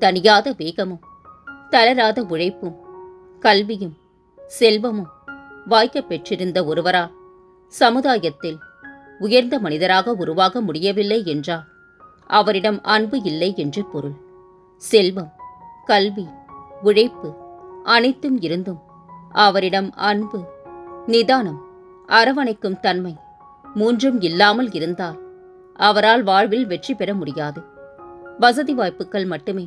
தனியாத வேகமும் தளராத உழைப்பும் கல்வியும் செல்வமும் வாய்க்கப் பெற்றிருந்த ஒருவரால் சமுதாயத்தில் உயர்ந்த மனிதராக உருவாக முடியவில்லை என்றால் அவரிடம் அன்பு இல்லை என்று பொருள். செல்வம் கல்வி உழைப்பு அனைத்தும் இருந்தும் அவரிடம் அன்பு நிதானம் அரவணைக்கும் தன்மை மூன்றும் இல்லாமல் இருந்தால் அவரால் வாழ்வில் வெற்றி பெற முடியாது. வசதி வாய்ப்புகள் மட்டுமே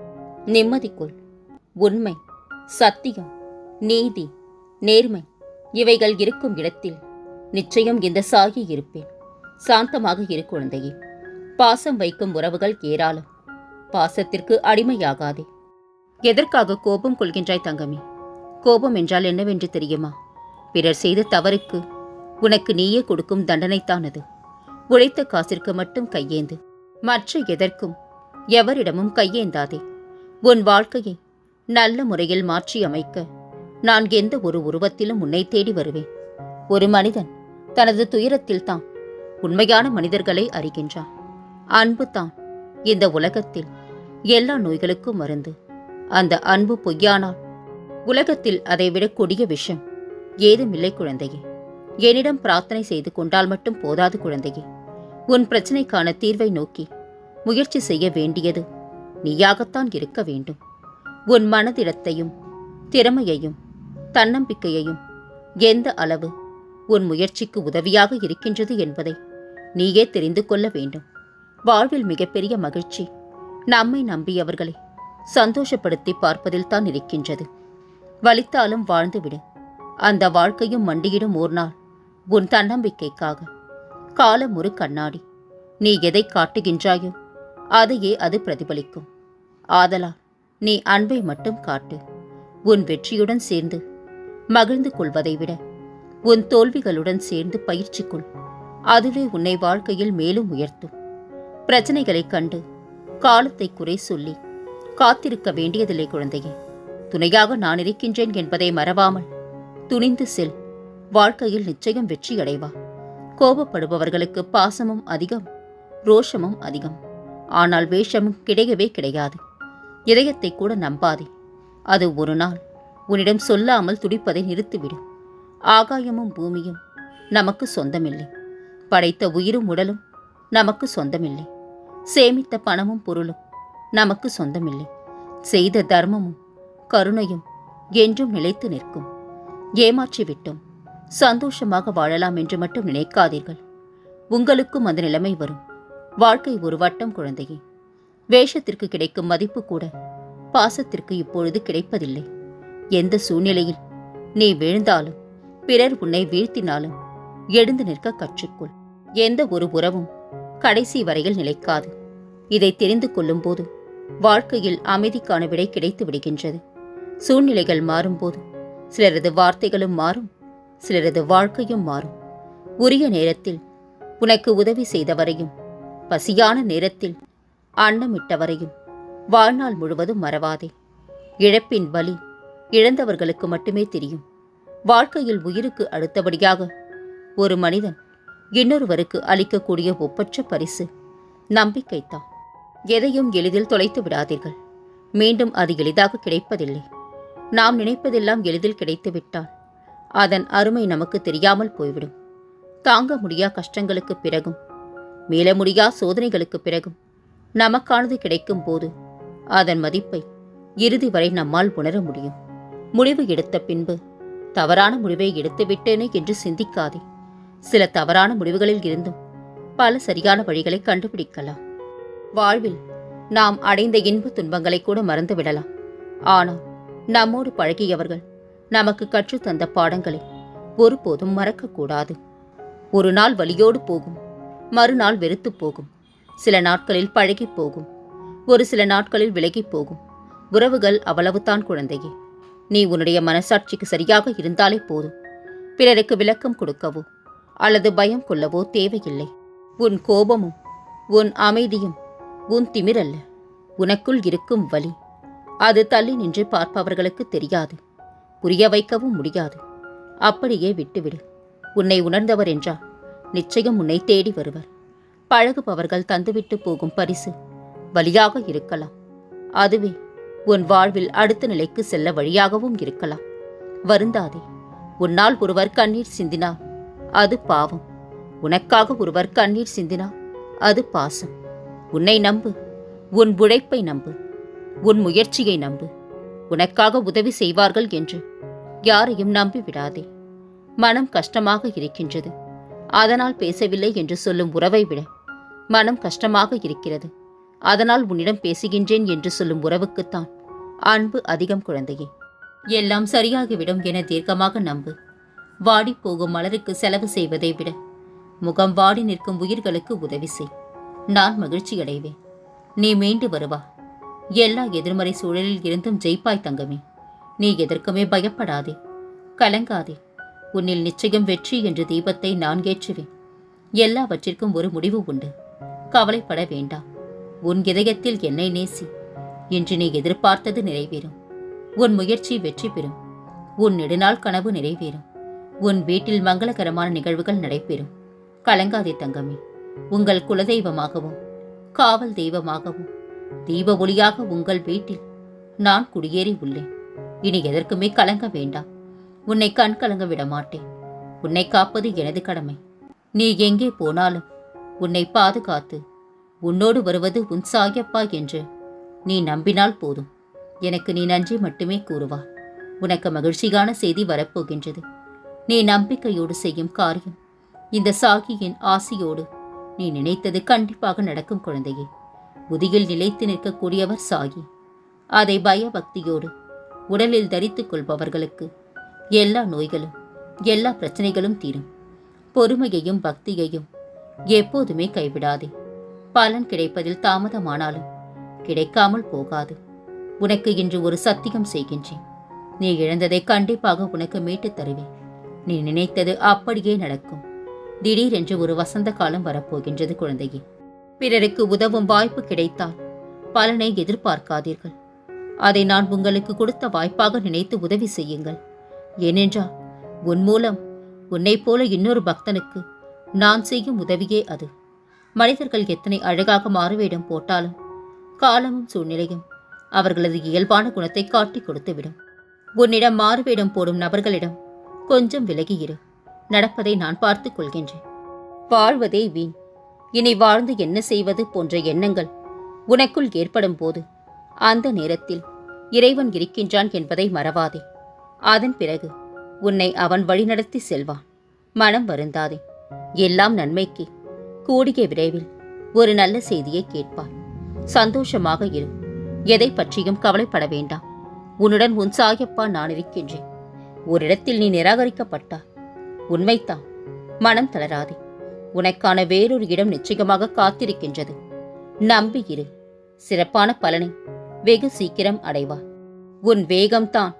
நிம்மதிக்குள் உண்மை சத்தியம் நீதி நேர்மை இவைகள் இருக்கும் இடத்தில் நிச்சயம் இந்த சாகி இருப்பேன். சாந்தமாக இரு குழந்தையே பாசம் வைக்கும் உறவுகள் ஏராளம். பாசத்திற்கு அடிமையாகாதே. எதற்காக கோபம் கொள்கின்றாய் தங்கமே? கோபம் என்றால் என்னவென்று தெரியுமா? பிறர் செய்த தவறுக்கு உனக்கு நீயே கொடுக்கும் தண்டனைத்தான் அது உழைத்த காசிற்கு மட்டும் கையேந்து மற்ற எதற்கும் எவரிடமும் கையேந்தாதே. உன் வாழ்க்கையை நல்ல முறையில் மாற்றி அமைக்க நான் எந்த ஒரு உருவத்திலும் உன்னை தேடி வருவேன். ஒரு மனிதன் தனது துயரத்தில் தான் உண்மையான மனிதர்களை அறிகின்றான். அன்பு தான் இந்த உலகத்தில் எல்லா நோய்களுக்கும் மருந்து. அந்த அன்பு பொய்யானால் உலகத்தில் அதை கொடிய விஷம். ஏதுமில்லை குழந்தையே. என்னிடம் பிரார்த்தனை செய்து கொண்டால் மட்டும் போதாது குழந்தையே. உன் பிரச்சனைக்கான தீர்வை நோக்கி முயற்சி செய்ய வேண்டியது நீயாகத்தான் இருக்க வேண்டும். உன் மனதிடத்தையும் திறமையையும் தன்னம்பிக்கையையும் எந்த அளவு உன் முயற்சிக்கு உதவியாக இருக்கின்றது என்பதை நீயே தெரிந்து கொள்ள வேண்டும். வாழ்வில் மிகப்பெரிய மகிழ்ச்சி நம்மை நம்பியவர்களை சந்தோஷப்படுத்தி பார்ப்பதில் தான் இருக்கின்றது. வலித்தாலும் வாழ்ந்துவிடு. அந்த வாழ்க்கையும் மண்டியிடும் ஓர் நாள் உன் தன்னம்பிக்கைக்காக. காலம் ஒரு கண்ணாடி. நீ எதை காட்டுகின்றாயோ அதையே அது பிரதிபலிக்கும். ஆதலால் நீ அன்பை மட்டும் காட்டு. உன் வெற்றியுடன் சேர்ந்து மகிழ்ந்து கொள்வதை விட உன் தோல்விகளுடன் சேர்ந்து பயிற்சி கொள். அதுவே உன்னை வாழ்க்கையில் மேலும் உயர்த்தும். பிரச்சனைகளைக் கண்டு காலத்தை குறை சொல்லி காத்திருக்க வேண்டியதில்லை குழந்தையே. துணையாக நான் இருக்கின்றேன் என்பதை மறவாமல் துணிந்து செல். வாழ்க்கையில் நிச்சயம் வெற்றியடைவா. கோபப்படுபவர்களுக்கு பாசமும் அதிகம் ரோஷமும் அதிகம். ஆனால் வேஷமும் கிடையவே கிடையாது. இதயத்தை கூட நம்பாதே. அது ஒரு நாள் உன்னிடம் சொல்லாமல் துடிப்பதை நிறுத்திவிடும் ஆகாயமும் பூமியும் நமக்கு சொந்தமில்லை. படைத்த உயிரும் உடலும் நமக்கு சொந்தமில்லை. சேமித்த பணமும் பொருளும் நமக்கு சொந்தமில்லை. செய்த தர்மமும் கருணையும் என்றும் நிலைத்து நிற்கும். ஏமாற்றிவிட்டும். சந்தோஷமாக வாழலாம் என்று மட்டும் நினைக்காதீர்கள். உங்களுக்கும் அந்த நிலைமை வரும். வாழ்க்கை ஒரு வட்டம் குழந்தையே. வேஷத்திற்கு கிடைக்கும் மதிப்பு கூட பாசத்திற்கு இப்பொழுது கிடைப்பதில்லை. எந்த சூழ்நிலையில் நீ வீழ்ந்தாலும் பிறர் உன்னை வீழ்த்தினாலும் எழுந்து நிற்க கற்றுக்கொள். எந்த ஒரு உறவும் கடைசி வரையில் நிலைக்காது. இதை தெரிந்து கொள்ளும்போது வாழ்க்கையில் அமைதிக்கான விடை கிடைத்து விடுகின்றது. சூழ்நிலைகள் மாறும்போது சிலரது வார்த்தைகளும் மாறும் சிலரது வாழ்க்கையும் மாறும். உரிய நேரத்தில் உனக்கு உதவி செய்தவரையும் பசியான நேரத்தில் அன்னமிட்டவரையும் வாழ்நாள் முழுவதும் மறவாதே. இழப்பின் வலி இழந்தவர்களுக்கு மட்டுமே தெரியும். வாழ்க்கையில் உயிருக்கு அடுத்தபடியாக ஒரு மனிதன் இன்னொருவருக்கு அளிக்கக்கூடிய ஒப்பற்ற பரிசு நம்பிக்கைத்தான் எதையும் எளிதில் தொலைத்து விடாதீர்கள். மீண்டும் அது எளிதாக கிடைப்பதில்லை. நாம் நினைப்பதெல்லாம் எளிதில் கிடைத்துவிட்டால் அதன் அருமை நமக்கு தெரியாமல் போய்விடும். தாங்க முடியா கஷ்டங்களுக்கு பிறகும் மீள முடியா சோதனைகளுக்கு பிறகும் நமக்கானது கிடைக்கும் போது அதன் மதிப்பை இறுதி வரை நம்மால் உணர முடியும். முடிவு எடுத்த பின்பு தவறான முடிவை எடுத்துவிட்டேனே என்று சிந்திக்காதே. சில தவறான முடிவுகளில் இருந்தும் பல சரியான வழிகளை கண்டுபிடிக்கலாம். வாழ்வில் நாம் அடைந்த இன்ப துன்பங்களை கூட மறந்து விடலாம். ஆனால் நம்மோடு பழகியவர்கள் நமக்கு கற்றுத் தந்த பாடங்களை ஒருபோதும் மறக்கக்கூடாது. ஒரு நாள் வழியோடு போகும் மறுநாள் வெறுத்துப் போகும். சில நாட்களில் பழகிப் போகும். ஒரு சில நாட்களில் விலகிப் போகும். உறவுகள் அவ்வளவுதான் குழந்தையே. நீ உன்னுடைய மனசாட்சிக்கு சரியாக இருந்தாலே போதும். பிறருக்கு விளக்கம் கொடுக்கவோ அல்லது பயம் கொள்ளவோ தேவையில்லை. உன் கோபமும் உன் அமைதியும் உன் திமிரல்ல. உனக்குள் இருக்கும் வலி அது தள்ளி நின்று பார்ப்பவர்களுக்கு தெரியாது. புரிய வைக்கவும் முடியாது. அப்படியே விட்டுவிடு. உன்னை உணர்ந்தவர் என்றால் நிச்சயம் உன்னை தேடி வருவர். பழகுபவர்கள் தந்துவிட்டு போகும் பரிசு வழியாக இருக்கலாம். அதுவே உன் வாழ்வில் அடுத்த நிலைக்கு செல்ல வழியாகவும் இருக்கலாம். வருந்தாதே உன்னால் ஒருவர் கண்ணீர் சிந்தினார் அது பாவம். உனக்காக ஒருவர் கண்ணீர் சிந்தினார் அது பாசம். உன்னை நம்பு உன் உழைப்பை நம்பு உன் முயற்சியை நம்பு. உனக்காக உதவி செய்வார்கள் என்று யாரையும் நம்பி விடாதே மனம் கஷ்டமாக இருக்கின்றது. அதனால் பேசவில்லை என்று சொல்லும் உறவை விட மனம் கஷ்டமாக இருக்கிறது. அதனால் உன்னிடம் பேசுகின்றேன் என்று சொல்லும் உறவுக்குத்தான் அன்பு அதிகம் குழந்தையே. எல்லாம் சரியாகிவிடும் என தீர்க்கமாக நம்பு. வாடிப் போகும் மலருக்கு செலவு செய்வதை விட முகம் வாடி நிற்கும் உயிர்களுக்கு உதவி செய். நான் மகிழ்ச்சி அடைவேன். நீ மீண்டு வருவா. எல்லா எதிர்மறை சூழலில் இருந்தும் ஜெயிப்பாய் தங்கமே. நீ எதற்குமே பயப்படாதே. கலங்காதே. உன்னில் நிச்சயம் வெற்றி என்ற தீபத்தை நான் ஏற்றுவேன். எல்லாவற்றிற்கும் ஒரு முடிவு உண்டு. கவலைப்பட வேண்டாம். உன் இதயத்தில் என்னை நேசி. இன்று நீ எதிர்பார்த்தது நிறைவேறும். உன் முயற்சி வெற்றி பெறும். உன் நெடுநாள் கனவு நிறைவேறும். உன் வீட்டில் மங்களகரமான நிகழ்வுகள் நடைபெறும். கலங்காதே தங்கமே. உங்கள் குலதெய்வமாகவும் காவல் தெய்வமாகவும் தீப ஒளியாக உங்கள் வீட்டில் நான் குடியேறி உள்ளேன். இனி எதற்குமே கலங்க வேண்டாம். உன்னை கண் கலங்க விட மாட்டேன். உன்னை காப்பது எனது கடமை. நீ எங்கே போனாலும் உன்னை பாதுகாத்து உன்னோடு வருவது உன் சாயப்பா என்று நீ நம்பினால் போதும். எனக்கு நீ நன்றி மட்டுமே கூறுவா. உனக்கு மகிழ்ச்சியான செய்தி வரப்போகின்றது. நீ நம்பிக்கையோடு செய்யும் காரியம். இந்த சாகியின் ஆசியோடு நீ நினைத்தது கண்டிப்பாக நடக்கும் குழந்தையே. முதியில் நிலைத்து நிற்கக்கூடியவர் சாகி. அதை பயபக்தியோடு உடலில் தரித்துக் கொள்பவர்களுக்கு எல்லா நோய்களும் எல்லா பிரச்சனைகளும் தீரும். பொறுமையையும் பக்தியையும் எப்போதுமே கைவிடாதே. பலன் கிடைப்பதில் தாமதமானாலும் கிடைக்காமல் போகாது. உனக்கு இன்று ஒரு சத்தியம் செய்கின்றேன். நீ இழந்ததை கண்டிப்பாக உனக்கு மீட்டுத் தருவேன். நீ நினைத்தது அப்படியே நடக்கும். திடீரென்று ஒரு வசந்த காலம் வரப்போகின்றது குழந்தையே. பிறருக்கு உதவும் வாய்ப்பு கிடைத்தால் பலனை எதிர்பார்க்காதீர்கள். அதை நான் உங்களுக்கு கொடுத்த வாய்ப்பாக நினைத்து உதவி செய்யுங்கள். ஏனென்றால் உன் மூலம் உன்னைப் போல இன்னொரு பக்தனுக்கு நான் செய்யும் உதவியே அது. மனிதர்கள் எத்தனை அழகாக மாறுவேடம் போட்டாலும் காலமும் சூழ்நிலையும் அவர்களது இயல்பான குணத்தை காட்டிக் கொடுத்துவிடும். உன்னிடம் மாறுவேடம் போடும் நபர்களிடம் கொஞ்சம் விலகி இரு. நடப்பதை நான் பார்த்துக் கொள்கின்றேன். வாழ்வதே வீண். இனி வாழ்ந்து என்ன செய்வது போன்ற எண்ணங்கள் உனக்குள் ஏற்படும் போது அந்த நேரத்தில் இறைவன் இருக்கின்றான் என்பதை மறவாதே. அதன் பிறகு உன்னை அவன் வழிநடத்தி செல்வான் மனம் வருந்தாதே. எல்லாம் நன்மைக்கு. கூடிய விரைவில் ஒரு நல்ல செய்தியை கேட்பார் சந்தோஷமாக இரு. எதை பற்றியும் கவலைப்பட வேண்டாம் உன்னுடன் உன் சாயப்பா நான் இருக்கின்றேன். ஒரு இடத்தில் நீ நிராகரிக்கப்பட்டார் உண்மைத்தான் மனம் தளராதே. உனக்கான வேறொரு இடம் நிச்சயமாக காத்திருக்கின்றது. நம்பி இரு. சிறப்பான பலனை வெகு சீக்கிரம் அடைவார் உன் வேகம்தான்.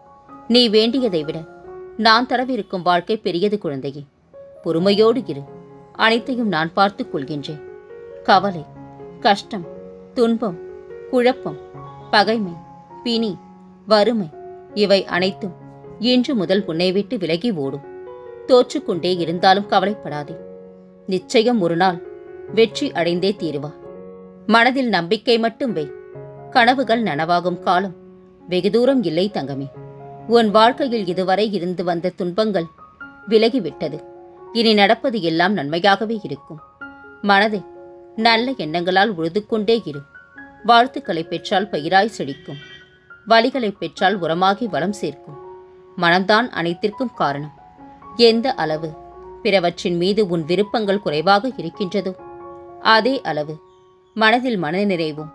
நீ வேண்டியதை விட நான் தரவிருக்கும் வாழ்க்கை பெரியது குழந்தையே. பொறுமையோடு இரு. அனைத்தையும் நான் பார்த்துக் கொள்கின்றேன். கவலை கஷ்டம் துன்பம் குழப்பம் பகைமை பிணி வறுமை இவை அனைத்தும் இன்று முதல் உன்னை விட்டு விலகி ஓடும். தோற்றுக்கொண்டே இருந்தாலும் கவலைப்படாதே. நிச்சயம் ஒரு நாள் வெற்றி அடைந்தே தீருவா. மனதில் நம்பிக்கை மட்டும் வை. கனவுகள் நனவாகும் காலம் வெகு தூரம் இல்லை தங்கமே. உன் வாழ்க்கையில் இதுவரை இருந்து வந்த துன்பங்கள் விலகிவிட்டது. இனி நடப்பது எல்லாம் நன்மையாகவே இருக்கும். மனதை நல்ல எண்ணங்களால் உழுது கொண்டே இரு. வாழ்த்துக்களை பெற்றால் பயிராய் செழிக்கும். வழிகளை பெற்றால் உரமாகி வளம் சேர்க்கும். மனம்தான் அனைத்திற்கும் காரணம். எந்த அளவு பிறவற்றின் மீது உன் விருப்பங்கள் குறைவாக இருக்கின்றதோ அதே அளவு மனதில் மனநிறைவும்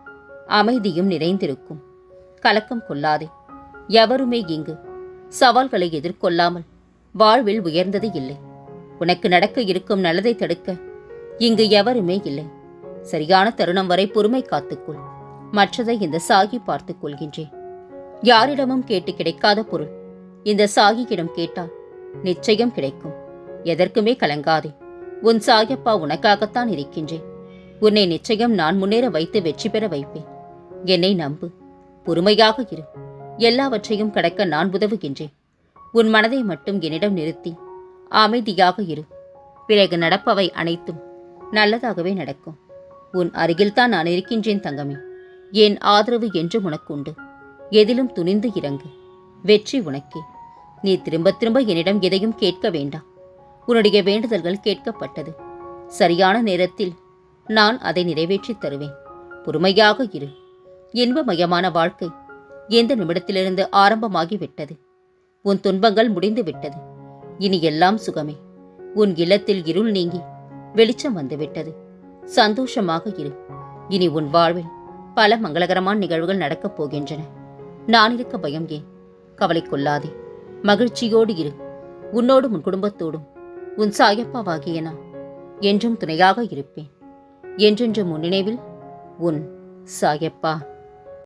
அமைதியும் நிறைந்திருக்கும். கலக்கம் கொள்ளாதே. எவருமே இங்கு சவால்களை எதிர்கொள்ளாமல் வாழ்வில் உயர்ந்தது இல்லை. உனக்கு நடக்க இருக்கும் நல்லதை தடுக்க இங்கு எவருமே இல்லை. சரியான தருணம் வரை பொறுமை காத்துக்கொள். மற்றதை இந்த சாகி பார்த்துக் கொள்கின்றேன். யாரிடமும் கேட்டு கிடைக்காத பொருள். இந்த சாகியிடம் கேட்டால் நிச்சயம் கிடைக்கும். எதற்குமே கலங்காதே. உன் சாயப்பா உனக்காகத்தான் இருக்கின்றேன். உன்னை நிச்சயம் நான் முன்னேற வைத்து வெற்றி பெற வைப்பேன். என்னை நம்பு. பொறுமையாக இரு. எல்லாவற்றையும் கடக்க நான் உதவுகின்றேன். உன் மனதை மட்டும் என்னிடம் நிறுத்தி அமைதியாக இரு. பிறகு நடப்பவை அனைத்தும் நல்லதாகவே நடக்கும். உன் அருகில்தான் நான் இருக்கின்றேன் தங்கமே. என் ஆதரவு என்று உனக்கு உண்டு எதிலும் துணிந்து இறங்கு. வெற்றி உனக்கே. நீ திரும்ப திரும்ப என்னிடம் எதையும் கேட்க வேண்டாம். உன்னுடைய வேண்டுதல்கள் கேட்கப்பட்டது. சரியான நேரத்தில் நான் அதை நிறைவேற்றித் தருவேன். பொறுமையாக இரு. இன்பமயமான வாழ்க்கை எந்த நிமிடத்திலிருந்து ஆரம்பமாகிவிட்டது? உன் துன்பங்கள் முடிந்து விட்டது இனி எல்லாம் சுகமே. உன் இல்லத்தில் இருள் நீங்கி வெளிச்சம் வந்துவிட்டது. சந்தோஷமாக இரு. இனி உன் வாழ்வில் பல மங்களகரமான நிகழ்வுகள் நடக்கப் போகின்றன. நான் இருக்க பயம் ஏன்? கவலை கொள்ளாதே. மகிழ்ச்சியோடு இரு. உன்னோடும் உன் குடும்பத்தோடும். உன் சாயப்பாவாகிய நான் என்றும் துணையாக இருப்பேன். என்றென்றும் உன் நினைவில் உன் சாயப்பா.